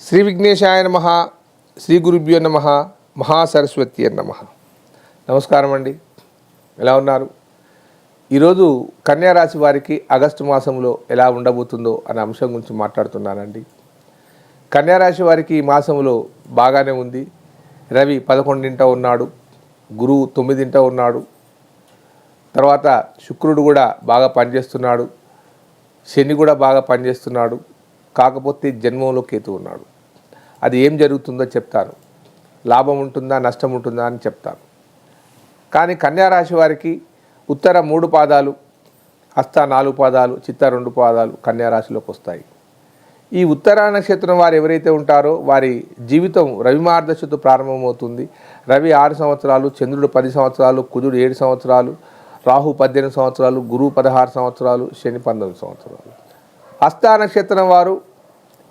శ్రీ విఘ్నేశాయ నమ శ్రీ గురుభ్యో నమ మహాసరస్వతి నమ. నమస్కారం అండి. ఎలా ఉన్నారు? ఈరోజు కన్యారాశి వారికి ఆగస్టు మాసంలో ఎలా ఉండబోతుందో అనే అంశం గురించి మాట్లాడుతున్నానండి. కన్యారాశి వారికి ఈ మాసంలో బాగానే ఉంది. రవి పదకొండింట ఉన్నాడు గురువు తొమ్మిదింట ఉన్నాడు. తర్వాత శుక్రుడు కూడా బాగా పనిచేస్తున్నాడు. శని కూడా బాగా పనిచేస్తున్నాడు. కాకపోతే జన్మంలో కేతు ఉన్నాడు. అది ఏం జరుగుతుందో చెప్తాను. లాభం ఉంటుందా నష్టం ఉంటుందా అని చెప్తాను. కానీ కన్యారాశి వారికి ఉత్తర మూడు పాదాలు హస్త నాలుగు పాదాలు చిత్త రెండు పాదాలు కన్యారాశిలోకి వస్తాయి. ఈ ఉత్తరా నక్షత్రం వారు ఎవరైతే ఉంటారో వారి జీవితం రవి మార్గదశతో ప్రారంభమవుతుంది. రవి ఆరు సంవత్సరాలు చంద్రుడు పది సంవత్సరాలు కుజుడు ఏడు సంవత్సరాలు రాహు పద్దెనిమిది సంవత్సరాలు గురువు పదహారు సంవత్సరాలు శని పంతొమ్మిది సంవత్సరాలు. హస్త నక్షత్రం వారు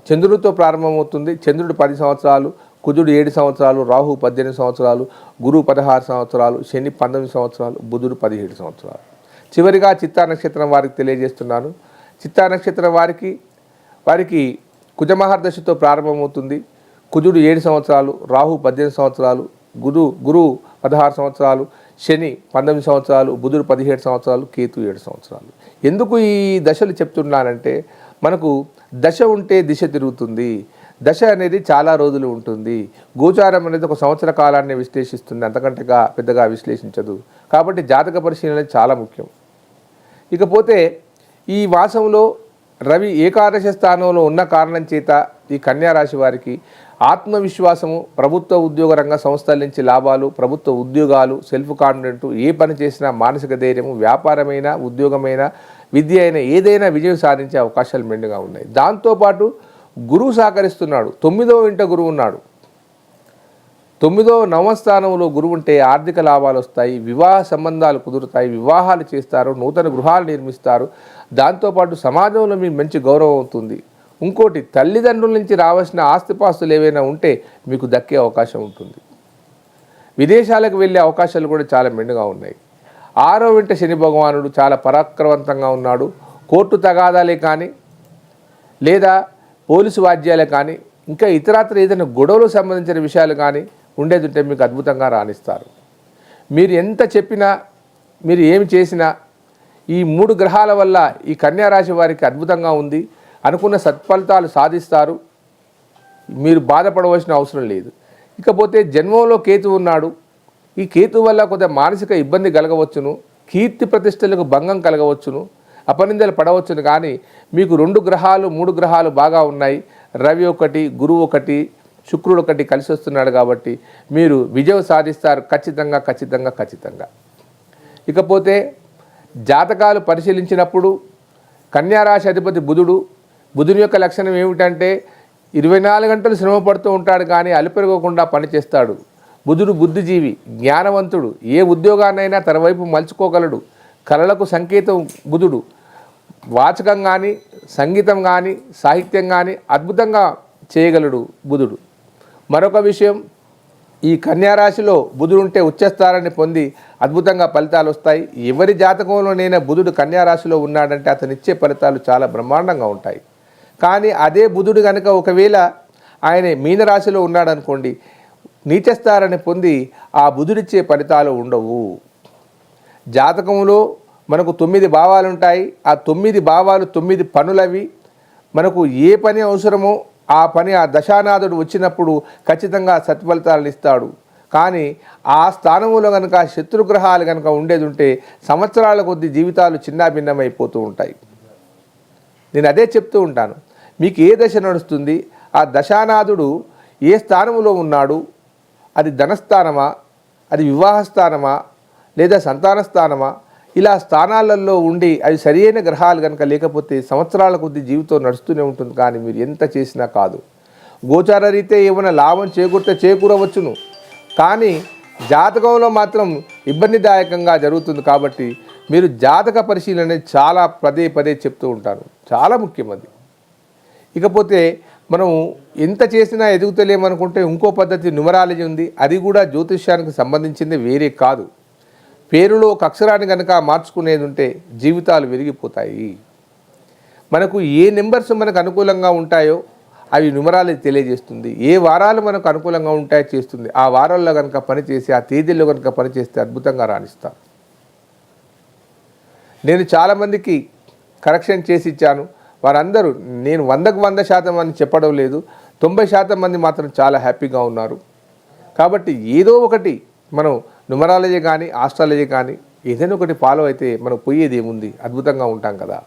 చంద్రుడితో ప్రారంభమవుతుంది. చంద్రుడు పది సంవత్సరాలు కుజుడు ఏడు సంవత్సరాలు రాహు పద్దెనిమిది సంవత్సరాలు గురువు పదహారు సంవత్సరాలు శని పంతొమ్మిది సంవత్సరాలు బుధుడు పదిహేడు సంవత్సరాలు. చివరిగా చిత్తా నక్షత్రం వారికి తెలియజేస్తున్నాను. చిత్తా నక్షత్రం వారికి వారికి కుజమహర్దశతో ప్రారంభమవుతుంది. కుజుడు ఏడు సంవత్సరాలు రాహు పద్దెనిమిది సంవత్సరాలు గురు గురువు పదహారు సంవత్సరాలు శని పంతొమ్మిది సంవత్సరాలు బుధుడు పదిహేడు సంవత్సరాలు కేతు ఏడు సంవత్సరాలు. ఎందుకు ఈ దశలు చెప్తున్నానంటే మనకు దశ ఉంటే దిశ తిరుగుతుంది. దశ అనేది చాలా రోజులు ఉంటుంది. గోచారం అనేది ఒక సంవత్సర కాలాన్ని విశ్లేషిస్తుంది. అంతకంటేగా పెద్దగా విశ్లేషించదు. కాబట్టి జాతక పరిశీలన చాలా ముఖ్యం. ఇకపోతే ఈ మాసంలో రవి ఏకాదశ స్థానంలో ఉన్న కారణం చేత ఈ కన్యారాశి వారికి ఆత్మవిశ్వాసము ప్రభుత్వ ఉద్యోగ రంగ సంస్థల నుంచి లాభాలు ప్రభుత్వ ఉద్యోగాలు సెల్ఫ్ కాన్ఫిడెంట్ ఏ పని చేసినా మానసిక ధైర్యము వ్యాపారమైన ఉద్యోగమైన విద్య అయినా ఏదైనా విజయం సాధించే అవకాశాలు మెండుగా ఉన్నాయి. దాంతోపాటు గురువు సహకరిస్తున్నాడు. తొమ్మిదవ ఇంట గురువు ఉన్నాడు. తొమ్మిదో నవస్థానంలో గురువు ఉంటే ఆర్థిక లాభాలు వస్తాయి వివాహ సంబంధాలు కుదురుతాయి వివాహాలు చేస్తారు నూతన గృహాలు నిర్మిస్తారు. దాంతోపాటు సమాజంలో మీకు మంచి గౌరవం అవుతుంది ఇంకోటి తల్లిదండ్రుల నుంచి రావాల్సిన ఆస్తిపాస్తులు ఏవైనా ఉంటే మీకు దక్కే అవకాశం ఉంటుంది. విదేశాలకు వెళ్ళే అవకాశాలు కూడా చాలా మెండుగా ఉన్నాయి. ఆరో వెంట శని భగవానుడు చాలా పరాక్రమవంతంగా ఉన్నాడు. కోర్టు తగాదాలే కానీ లేదా పోలీసు వాద్యాలే కానీ ఇంకా ఇతరత్ర ఏదైనా గొడవలకు సంబంధించిన విషయాలు కానీ ఉండేది ఉంటే మీకు అద్భుతంగా రాణిస్తారు. మీరు ఎంత చెప్పినా మీరు ఏమి చేసినా ఈ మూడు గ్రహాల వల్ల ఈ కన్యారాశి వారికి అద్భుతంగా ఉంది అనుకున్న సత్ఫలితాలు సాధిస్తారు. మీరు బాధపడవలసిన అవసరం లేదు. ఇకపోతే జన్మంలో కేతు ఉన్నాడు. ఈ కేతు వల్ల కొద్దిగా మానసిక ఇబ్బంది కలగవచ్చును కీర్తి ప్రతిష్టలకు భంగం కలగవచ్చును అపనిందలు పడవచ్చును. కానీ మీకు రెండు గ్రహాలు మూడు గ్రహాలు బాగా ఉన్నాయి. రవి ఒకటి గురువు ఒకటి శుక్రుడు ఒకటి కలిసి వస్తున్నాడు కాబట్టి మీరు విజయం సాధిస్తారు. ఖచ్చితంగా ఖచ్చితంగా ఖచ్చితంగా. ఇకపోతే జాతకాలు పరిశీలించినప్పుడు కన్యారాశి అధిపతి బుధుడు బుధుని యొక్క లక్షణం ఏమిటంటే ఇరవై నాలుగు గంటలు శ్రమ పడుతూ ఉంటాడు కానీ అలిపెరగకుండా పనిచేస్తాడు. బుధుడు బుద్ధిజీవి జ్ఞానవంతుడు. ఏ ఉద్యోగాన్నైనా తన వైపు మలుచుకోగలడు. కళలకు సంకేతం బుధుడు. వాచకం కానీ సంగీతం కానీ సాహిత్యం కానీ అద్భుతంగా చేయగలడు బుధుడు. మరొక విషయం ఈ కన్యారాశిలో బుధుడు ఉంటే ఉచ్చస్థానాన్ని పొంది అద్భుతంగా ఫలితాలు వస్తాయి. ఎవరి జాతకంలోనైనా బుధుడు కన్యారాశిలో ఉన్నాడంటే అతను ఇచ్చే ఫలితాలు చాలా బ్రహ్మాండంగా ఉంటాయి. కానీ అదే బుధుడు కనుక ఒకవేళ ఆయన మీనరాశిలో ఉన్నాడనుకోండి నీచస్థానాన్ని పొంది ఆ బుధుడిచ్చే ఫలితాలు ఉండవు. జాతకంలో మనకు తొమ్మిది భావాలు ఉంటాయి ఆ తొమ్మిది భావాలు తొమ్మిది పనులవి. మనకు ఏ పని అవసరమో ఆ పని ఆ దశానాథుడు వచ్చినప్పుడు ఖచ్చితంగా సత్ఫలితాలను ఇస్తాడు. కానీ ఆ స్థానంలో కనుక శత్రుగ్రహాలు కనుక ఉండేది ఉంటే సంవత్సరాల కొద్ది జీవితాలు చిన్నాభిన్నమైపోతూ ఉంటాయి. నేను అదే చెప్తూ ఉంటాను. మీకు ఏ దశ నడుస్తుంది? ఆ దశానాథుడు ఏ స్థానంలో ఉన్నాడు? అది ధనస్థానమా? అది వివాహస్థానమా? లేదా సంతాన స్థానమా ఇలా స్థానాలలో ఉండి అవి సరియైన గ్రహాలు కనుక లేకపోతే సంవత్సరాల కొద్ది జీవితం నడుస్తూనే ఉంటుంది. కానీ మీరు ఎంత చేసినా కాదు. గోచార రీతే ఏమైనా లాభం చేకూరితే చేకూరవచ్చును. కానీ జాతకంలో మాత్రం ఇబ్బందిదాయకంగా జరుగుతుంది కాబట్టి మీరు జాతక పరిశీలన అనేది చాలా పదే పదే చెప్తూ ఉంటారు. చాలా ముఖ్యం అది. ఇకపోతే మనం ఎంత చేసినా ఎదుగుతలేమనుకుంటే ఇంకో పద్ధతి న్యూమరాలజీ ఉంది. అది కూడా జ్యోతిష్యానికి సంబంధించింది వేరే కాదు. పేరులో ఒక అక్షరాన్ని కనుక మార్చుకునేది ఉంటే జీవితాలు విరిగిపోతాయి. మనకు ఏ నెంబర్స్ మనకు అనుకూలంగా ఉంటాయో అవి న్యూమరాలజీ తెలియజేస్తుంది. ఏ వారాలు మనకు అనుకూలంగా ఉంటాయో చేస్తుంది. ఆ వారాల్లో కనుక పనిచేసి ఆ తేదీల్లో కనుక పనిచేస్తే అద్భుతంగా రాణిస్తాను నేను చాలామందికి కరెక్షన్ చేసి ఇచ్చాను. వారందరూ నేను వందకు వంద శాతం అని చెప్పడం లేదు తొంభై శాతం మంది మాత్రం చాలా హ్యాపీగా ఉన్నారు. కాబట్టి ఏదో ఒకటి మనం న్యూమరాలజీ కానీ ఆస్ట్రాలజీ కానీ ఏదైనా ఒకటి ఫాలో అయితే మనం పోయేది ఏముంది? అద్భుతంగా ఉంటాం కదా.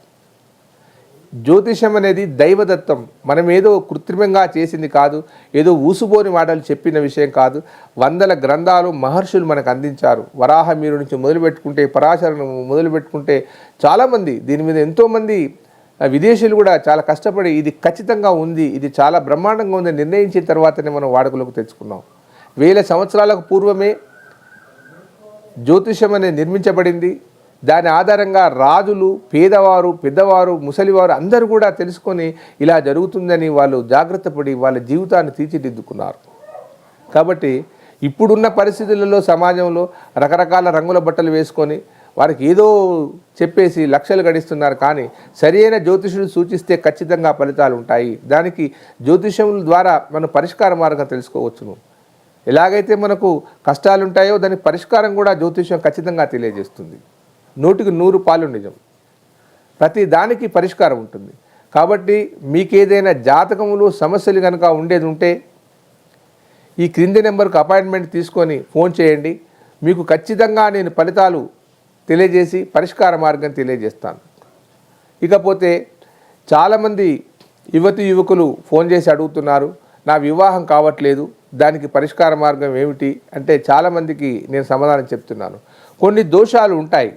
జ్యోతిషం అనేది దైవదత్తం. మనం ఏదో కృత్రిమంగా చేసింది కాదు ఏదో ఊసుపోని మాటలు చెప్పిన విషయం కాదు. వందల గ్రంథాలు మహర్షులు మనకు అందించారు. వరాహమీరు నుంచి మొదలుపెట్టుకుంటే పరాశరను మొదలుపెట్టుకుంటే చాలామంది దీని మీద ఎంతోమంది విదేశీయులు కూడా చాలా కష్టపడి ఇది ఖచ్చితంగా ఉంది ఇది చాలా బ్రహ్మాండంగా ఉంది నిర్ణయించిన తర్వాతనే మనం వాడుకలోకి తెచ్చుకున్నాం. వేల సంవత్సరాలకు పూర్వమే జ్యోతిషం అనేది నిర్మించబడింది. దాని ఆధారంగా రాజులు పేదవారు పెద్దవారు ముసలివారు అందరూ కూడా తెలుసుకొని ఇలా జరుగుతుందని వాళ్ళు జాగ్రత్త పడి వాళ్ళ జీవితాన్ని తీర్చిదిద్దుకున్నారు. కాబట్టి ఇప్పుడున్న పరిస్థితులలో సమాజంలో రకరకాల రంగుల బట్టలు వేసుకొని వారికి ఏదో చెప్పేసి లక్షలు గడిస్తున్నారు కానీ సరియైన జ్యోతిషుడు సూచిస్తే ఖచ్చితంగా ఫలితాలు ఉంటాయి. దానికి జ్యోతిషం ద్వారా మనం పరిష్కార మార్గం తెలుసుకోవచ్చును. ఎలాగైతే మనకు కష్టాలు ఉంటాయో దానికి పరిష్కారం కూడా జ్యోతిషం ఖచ్చితంగా తెలియజేస్తుంది. నూటికి నూరు పాలు నిజం. ప్రతి దానికి పరిష్కారం ఉంటుంది. కాబట్టి మీకు ఏదైనా జాతకములు సమస్యలు కనుక ఉండేది ఉంటే ఈ క్రింది నెంబర్కు అపాయింట్మెంట్ తీసుకొని ఫోన్ చేయండి. మీకు ఖచ్చితంగా నేను ఫలితాలు తెలియజేసి పరిష్కార మార్గం తెలియజేస్తాను. ఇకపోతే చాలామంది యువతి యువకులు ఫోన్ చేసి అడుగుతున్నారు నా వివాహం కావట్లేదు దానికి పరిష్కార మార్గం ఏమిటి అంటే చాలామందికి నేను సమాధానం చెప్తున్నాను. కొన్ని దోషాలు ఉంటాయి.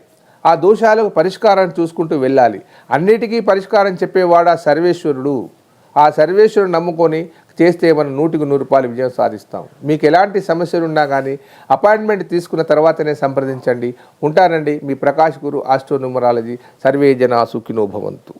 ఆ దోషాలకు పరిష్కారం చూసుకుంటూ వెళ్ళాలి. అన్నిటికీ పరిష్కారం చెప్పేవాడు ఆ సర్వేశ్వరుడు? ఆ సర్వేశ్వరుడు నమ్ముకొని చేస్తే మనం నూటికి నూరు రూపాయలు విజయం సాధిస్తాం. మీకు ఎలాంటి సమస్యలు ఉన్నా కానీ అపాయింట్మెంట్ తీసుకున్న తర్వాతనే సంప్రదించండి. ఉంటానండి మీ ప్రకాష్ గురు ఆస్ట్రో న్యూమరాలజీ సర్వే జన సుఖినోభవంతు